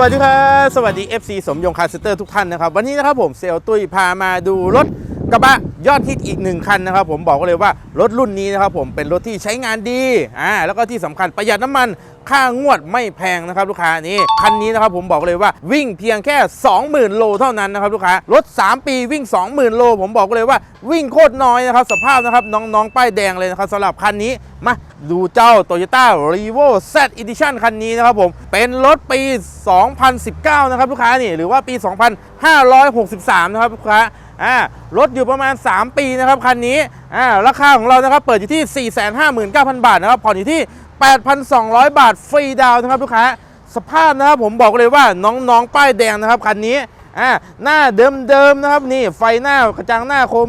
วัสดีครับ สวัสดี FC สมยงคาสเตอร์ทุกท่านนะครับ วันนี้นะครับผมเซลลตุ้ยพามาดูรถ กระบะยอดฮิตอีกหนึ่งคันนะครับผมบอกเลยว่ารถรุ่นนี้นะครับผมเป็นรถที่ใช้งานดีอ่าแล้วก็ที่สำคัญประหยัดน้ำมันค่างวดไม่แพงนะครับลูกค้านี่คันนี้นะครับผมบอกเลยว่าวิ่งเพียงแค่ 20,000 โลเท่านั้นนะครับลูกค้ารถ 3 ปีวิ่ง 20,000 โล ผมบอกเลยว่าวิ่งโคตรน้อยนะครับสภาพนะครับน้องๆป้ายแดงเลยนะครับสำหรับคันนี้มาดูเจ้า Toyota r e v o Z Edition คันนี้นะครับผมเป็นรถปี 2019 นะครับลูกค้านี่หรือว่าปี 2563 นะครับลูกค้า อ่ารถอยู่ประมาณ 3 ปีนะครับคันนี้อ่าราคาของเรานะครับเปิดอยู่ที่ 459,000 บาทนะครับผ่อนอยู่ที่ 8,200 บาทฟรีดาวนะครับลูกค้าสภาพนะครับผมบอกเลยว่าน้องๆป้ายแดงนะครับคันนี้อ่าหน้าเดิมๆนะครับนี่ไฟหน้ากระจังหน้าคม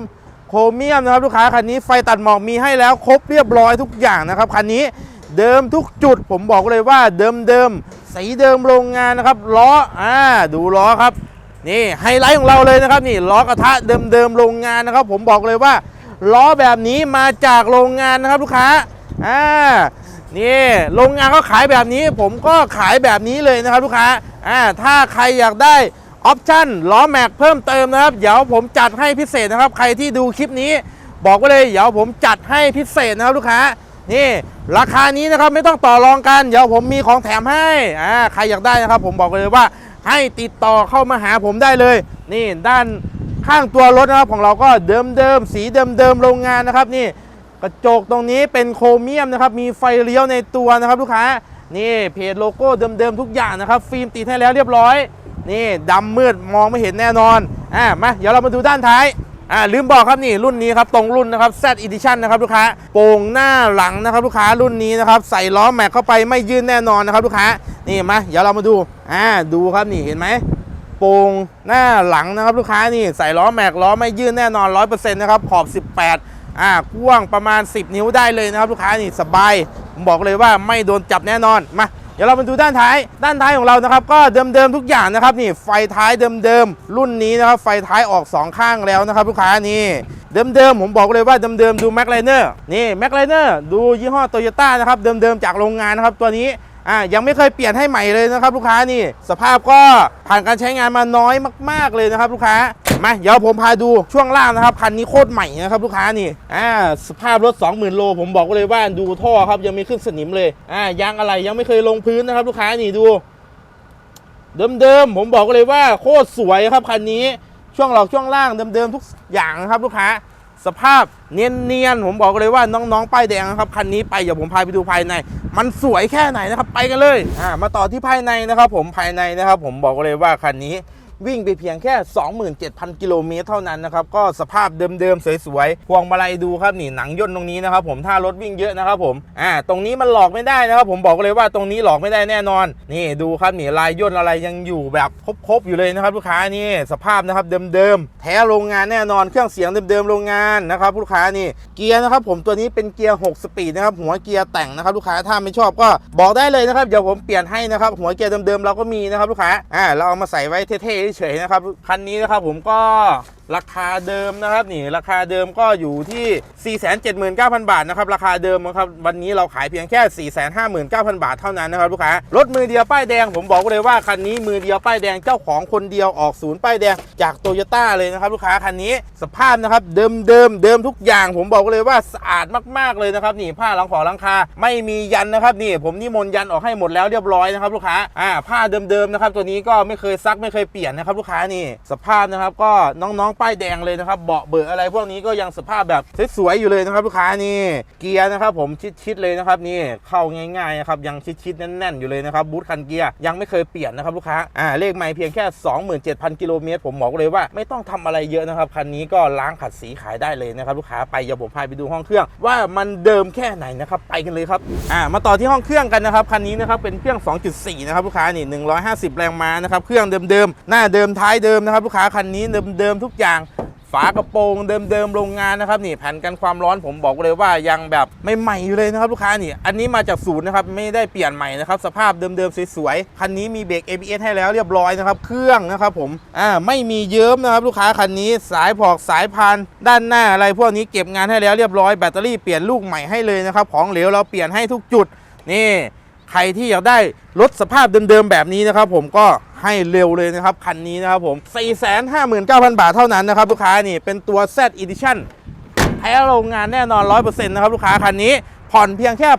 โครเมียมนะครับลูกค้าคันนี้ไฟตัดหมอกมีให้แล้วครบเรียบร้อยทุกอย่างนะครับคันนี้เดิมทุกจุดผมบอกเลยว่าเดิมๆสีเดิมโรงงานนะครับล้ออ่าดูล้อครับ นี่ไฮไลท์ของเราเลยนะครับนี่ล้อกระทะเดิมๆโรงงานนะครับ ผมบอกเลยว่าล้อแบบนี้มาจากโรงงานนะครับลูกค้าอ่านี่โรงงานเขาขายแบบนี้ ผมก็ขายแบบนี้เลยนะครับลูกค้าอ่าถ้าใครอยากได้ออปชั่นล้อแม็กเพิ่มเติมนะครับ เดี๋ยวผมจัดให้พิเศษนะครับ ใครที่ดูคลิปนี้ บอกไว้เลยเดี๋ยวผมจัดให้พิเศษนะครับลูกค้านี่ราคานี้นะครับไม่ต้องต่อรองกัน เดี๋ยวผมมีของแถมให้อ่าใครอยากได้นะครับ ผมบอกเลยว่า ให้ติดต่อเข้ามาหาผมได้เลย นี่ด้านข้างตัวรถนะครับของเราก็เดิมเดิมสีเดิมเดิมโรงงานนะครับนี่กระจกตรงนี้เป็นโครเมียมนะครับมีไฟเลี้ยวในตัวนะครับลูกค้านี่เพจโลโก้เดิมๆทุกอย่างนะครับ ฟิล์มติดให้แล้วเรียบร้อย นี่ดำมืดมองไม่เห็นแน่นอนอ่ามาเดี๋ยวเรามาดูด้านท้ายอ่าลืมบอกครับนี่รุ่นนี้ครับตรงรุ่นนะครับ Z Edition นะครับลูกค้าโป่งหน้าหลังนะครับลูกค้ารุ่นนี้นะครับใส่ล้อแม็กเข้าไปไม่ยื่นแน่นอนนะครับลูกค้า นี่มาเดี๋ยวเรามาดูอ่าดูครับนี่เห็นไหมโป่งหน้าหลังนะครับลูกค้านี่ใส่ล้อแม็กล้อไม่ยื่นแน่นอน 100%นะครับขอบ 18อ่ากว้างประมาณ 10 นิ้วได้เลยนะครับ ลูกค้านี่สบายผมบอกเลยว่าไม่โดนจับแน่นอนมาเดี๋ยวเรามาดูด้านท้าย ด้านท้ายของเรานะครับ ก็เดิมๆทุกอย่างนะครับนี่ไฟท้ายเดิมๆรุ่นนี้นะครับไฟท้ายออกสองข้างแล้วนะครับ ลูกค้านี่เดิมๆผมบอกเลยว่าเดิมๆดูแม็กไลเนอร์นี่แม็กไลเนอร์ดูยี่ห้อโตโยต้านะครับเดิมๆจากโรงงานนะครับตัวนี้ อ่ายังไม่เคยเปลี่ยนให้ใหม่เลยนะครับลูกค้านี่ สภาพก็ผ่านการใช้งานมาน้อยมาก ๆเลยนะครับลูกค้ามาเดี๋ยวผมพาดูช่วงล่างนะครับคันนี้โคตรใหม่นะครับลูกค้านี่อ่าสภาพรถ 20,000 โล ผมบอกเลยว่าดูท่อครับยังไม่ขึ้นสนิมเลยอ่ายางอะไรยังไม่เคยลงพื้นนะครับ ลูกค้านี่ดู เดิมๆผมบอกเลยว่าโคตรสวยครับคันนี้ช่วงหลอกช่วงล่างเดิมๆทุกอย่างนะครับลูกค้า สภาพเนียนๆผมบอกเลยว่าน้องๆป้ายแดงนะครับคันนี้ไปเดี๋ยวผมพาไปดูภายใน มันสวยแค่ไหนนะครับไปกันเลยอ่ามาต่อที่ภายในนะครับ ผมภายในนะครับ ผมบอกเลยว่าคันนี้ วิ่งไปเพียงแค่ 27,000 กิโลเมตรเท่านั้นนะครับ ก็สภาพเดิมๆ สวยๆพวงมาลัยดูครับนี่หนังย่นตรงนี้นะครับผมถ้ารถวิ่งเยอะนะครับผมอ่าตรงนี้มันหลอกไม่ได้นะครับผมบอกเลยว่าตรงนี้หลอกไม่ได้แน่นอน นี่ดูครับนี่ลายย่นอะไรยังอยู่แบบครบๆอยู่เลยนะครับลูกค้านี่สภาพนะครับเดิมๆแท้โรงงานแน่นอนเครื่องเสียงเดิมๆโรงงานนะครับลูกค้านี่เกียร์นะครับผมตัวนี้เป็นเกียร์ 6 สปีดนะครับหัวเกียร์แต่งนะครับลูกค้าถ้าไม่ชอบก็บอกได้เลยนะครับเดี๋ยวผมเปลี่ยนให้นะครับหัวเกียร์เดิมๆเราก็มีนะครับลูกค้าอ่าเราเอามาใส่ไว้เท่ๆเฉยๆนะครับ คันนี้นะครับผมก็ ราคาเดิมนะครับนี่ราคาเดิมก็อยู่ที่ 479,000 บาทนะครับราคาเดิมนะครับวันนี้เราขายเพียงแค่ 459,000 บาทเท่านั้นนะครับลูกค้ารถมือเดียวป้ายแดงผมบอกเลยว่าคันนี้มือเดียวป้ายแดงเจ้าของคนเดียวออกศูนย์ป้ายแดงจากโตโยต้าเลยนะครับลูกค้าคันนี้สภาพนะครับเดิมเดิมเดิมทุกอย่าง ผมบอกเลยว่าสะอาดมากๆเลยนะครับนี่ผ้าหลังขอหลังคาไม่มียันนะครับนี่ผมนิมนต์ยันออกให้หมดแล้วเรียบร้อยนะครับลูกค้าอ่าผ้าเดิมๆนะครับตัวนี้ก็ไม่เคยซักไม่เคยเปลี่ยนนะครับลูกค้านี่สภาพนะครับก็น้องๆป้ายแดงเลยนะครับเบาะเบอร์อะไรพวกนี้ก็ยังสภาพแบบสวยๆอยู่เลยนะครับลูกค้านี่เกียร์นะครับผมชิดๆเลยนะครับนี่เข้าง่ายๆนะครับยังชิดๆแน่นๆอยู่เลยนะครับบูทคันเกียร์ยังไม่เคยเปลี่ยนนะครับลูกค้าอ่าเลขไม่เพียงแค่ 27,000กิโลเมตรผมบอกเลยว่าไม่ต้องทำอะไรเยอะนะครับคันนี้ก็ล้างขัดสีขายได้เลยนะครับลูกค้าไปเดี๋ยวผมพาไปดูห้องเครื่อง ว่ามันเดิมแค่ไหนนะครับไปกันเลยครับอ่ามาต่อที่ห้องเครื่องกันนะครับคันนี้นะครับเป็นเครื่อง 2.4 นะครับลูกค้านี่150 แรงม้านะครับเครื่องเดิมๆหน้าเดิมท้ายเดิมนะครับลูกค้าคันนี้เดิมๆทุกอย่างฝากระโปรงเดิมๆโรงงานนะครับนี่แผ่นกันความร้อนผมบอกเลยว่ายังแบบไม่ใหม่อยู่เลยนะครับลูกค้านี่ อันนี้มาจากศูนย์นะครับไม่ได้เปลี่ยนใหม่นะครับสภาพเดิมๆสวยๆคันนี้มีเบรก ABS ให้แล้วเรียบร้อยนะครับเครื่องนะครับผมอ่าไม่มีเยิ้มนะครับลูกค้าคันนี้สายผอกสายพานด้านหน้าอะไรพวกนี้เก็บงานให้แล้วเรียบร้อยแบตเตอรี่เปลี่ยนลูกใหม่ให้เลยนะครับของเหลวเราเปลี่ยนให้ทุกจุดนี่ ใครที่อยากได้รถสภาพเดิมๆแบบนี้นะครับผมก็ให้เร็วเลยนะครับ คันนี้นะครับผม 459,000 บาทเท่านั้นนะครับ ลูกค้านี่เป็นตัว Z Edition แท้โรงงานแน่นอน 100%นะครับ ลูกค้าคันนี้ ผ่อนเพียงแค่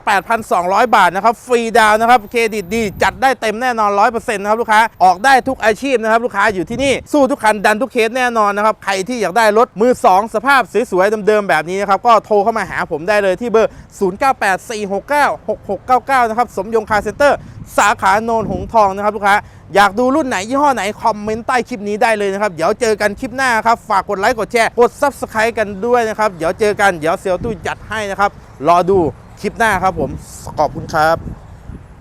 8,200 บาทนะครับ ฟรีดาวนะครับ เครดิตดี จัดได้เต็มแน่นอน 100%นะครับลูกค้า ออกได้ทุกอาชีพนะครับ ลูกค้าอยู่ที่นี่ สู้ทุกคัน ดันทุกเคสแน่นอนนะครับ ใครที่อยากได้รถมือ 2 สภาพสวยๆเดิมๆแบบนี้นะครับ ก็โทรเข้ามาหาผมได้เลยที่เบอร์ 0984696699 นะครับ สมยงคาร์เซ็นเตอร์ สาขาโนนหงทองนะครับลูกค้า อยากดูรุ่นไหนยี่ห้อไหน คอมเมนต์ใต้คลิปนี้ได้เลยนะครับ เดี๋ยวเจอกันคลิปหน้าครับ ฝากกดไลค์กดแชร์กด Subscribe กันด้วยนะครับ เดี๋ยวเจอกันเดี๋ยวเซลตุ้ยจัดให้นะครับ รอดูคลิปหน้าครับผมขอบคุณครับ